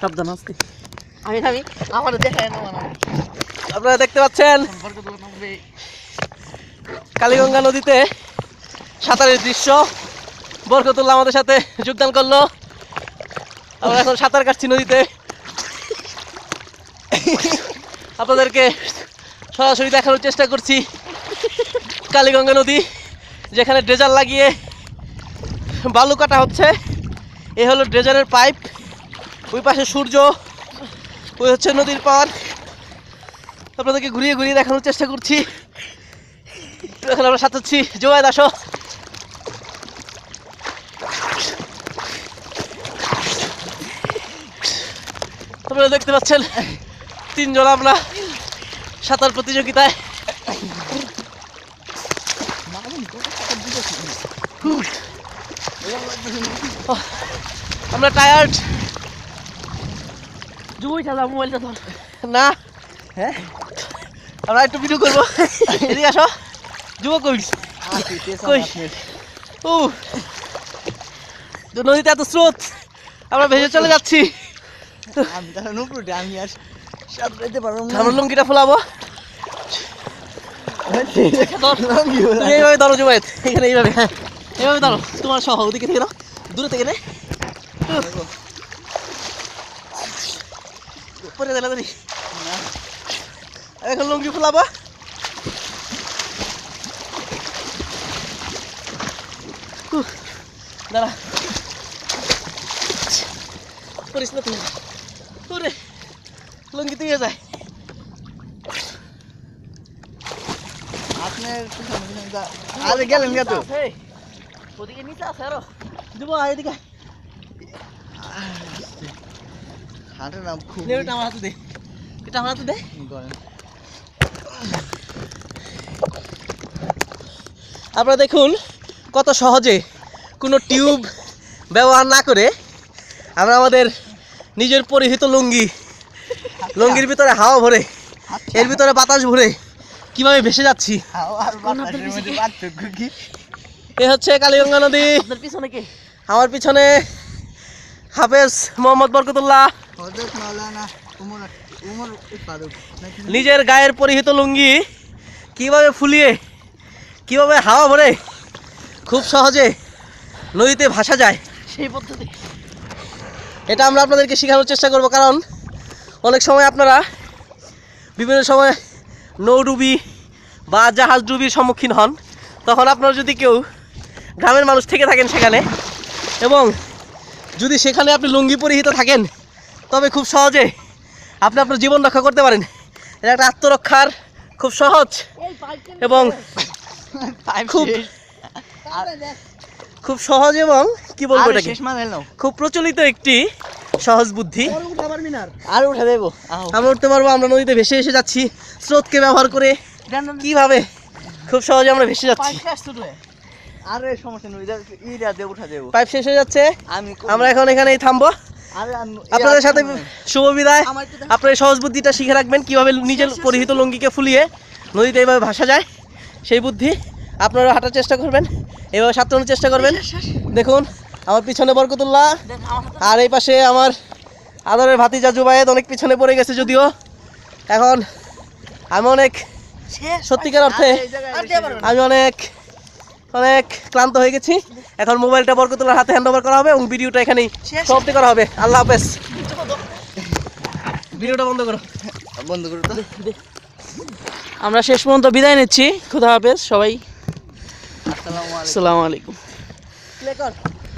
সাবধান আসতে আমি নামি আমার দেখায় না মানে। আপনারা দেখতে পাচ্ছেন কালীগঙ্গা নদীতে সাঁতারের দৃশ্য। বরকতুল্লাহ আমাদের সাথে যোগদান করল। আমরা এখন সাঁতার কাটছি নদীতে। আপনাদেরকে সরাসরি দেখানোর চেষ্টা করছি। কালীগঙ্গা নদী যেখানে ড্রেজার লাগিয়ে বালু কাটা হচ্ছে। এ হলো ড্রেজারের পাইপ। ওই পাশে সূর্য, ওই হচ্ছে নদীর পার। আপনাদেরকে ঘুরিয়ে ঘুরিয়ে দেখানোর চেষ্টা করছি। এখন আমরা সাঁতারছি জোয়াদ আসো আপনারা দেখতে পাচ্ছেন, তিনজন আমরা সাঁতার প্রতিযোগিতায়। আমরা টায়ার্ড। জুবই চালা মোবাইলটা ধর। না। হ্যাঁ? আমরা একটু ভিডিও করব। এদিকে আসো। যুবক কই কই ও তো নদীতে এত স্রোত। আমরা ভেসে চলে যাচ্ছি। আমি তাহলে নুপুরটি আমি আর যেতে পারব আমরা লুঙ্গিটা ফোলাবো। এইভাবে ধরো জুবাইত এখানে এইভাবে হ্যাঁ। এইভাবে ধরো। তোমার সহ ওদিকে থেকে দূরে থেকে নে। পরে দিলে ধরি এখন লুঙ্গি ফোলাবো দাঁড়া। করিস না তুই। ওরে লুঙ্গি তুই যায় আরে গেলেন গা তো। ওদিকে নিচে আছে আরও। দিব এদিকে। হাঁটে না খুব নে আমার হাতে দে। এটা আমার হাতে দে। আপনারা দেখুন কত সহজে কোনো টিউব ব্যবহার না করে আমরা আমাদের নিজের পরিহিত লুঙ্গি লুঙ্গির ভিতরে হাওয়া ভরে এর ভিতরে বাতাস ভরে কীভাবে ভেসে যাচ্ছি? এ হচ্ছে কালীগঙ্গা নদী। আমার পিছনে হাফেজ মোহাম্মদ বরকতুল্লাহ। নিজের গায়ের পরিহিত লুঙ্গি কীভাবে ফুলিয়ে, কীভাবে হাওয়া ভরে, খুব সহজে নদীতে ভাসা যায়, সেই পদ্ধতি। এটা আমরা আপনাদেরকে শেখানোর চেষ্টা করব, কারণ অনেক সময় আপনারা বিভিন্ন সময় নৌডুবি বা জাহাজ ডুবির সম্মুখীন হন। তখন আপনারা যদি কেউ গ্রামের মানুষ থেকে থাকেন সেখানে, এবং যদি সেখানে আপনি লুঙ্গি পরিহিত থাকেন তবে খুব সহজে আপনি আপনার জীবন রক্ষা করতে পারেন। এটা একটা আত্মরক্ষার খুব সহজ এবং খুব খুব সহজ এবং কি বলব এটাকে? খুব প্রচলিত একটি সহজ বুদ্ধি। আর উঠে দেবো। আমরা উঠতে পারব আমরা নদীতে ভেসে এসে যাচ্ছি। স্রোতকে ব্যবহার করে কীভাবে খুব সহজে আমরা ভেসে যাচ্ছি। আরে সমস্যা উঠা দেবো। পাইপ শেষ হয়ে যাচ্ছে। আমি আমরা এখন এখানেই থামবো। আপনাদের সাথে শুভ বিদায়। আপনার সহজ বুদ্ধিটা শিখে রাখবেন কীভাবে নিজের পরিহিত লঙ্গিকে ফুলিয়ে নদীতে এইভাবে ভাসা যায় সেই বুদ্ধি আপনারা হাঁটার চেষ্টা করবেন এভাবে সাঁতরানোর চেষ্টা করবেন। দেখুন আমার পিছনে বরকতুল্লাহ আর এই পাশে আমার আদরের ভাতিজা জুবায়েদ অনেক পিছনে পড়ে গেছে যদিও। এখন আমি অনেক সত্যিকার অর্থে জায়গায় আমি অনেক অনেক ক্লান্ত হয়ে গেছি। এখন মোবাইলটা বরকতুল্লার হাতে হ্যান্ড ওভার করা হবে এবং ভিডিওটা এখানেই শেষ। সমাপ্তি করা হবে। আল্লাহ হাফেজ। ভিডিওটা বন্ধ করো। বন্ধ করো আমরা শেষ পর্যন্ত বিদায় নিচ্ছি। খুদা হাফেজ সবাই। আসসালামু আলাইকুম। আসসালামু আলাইকুম।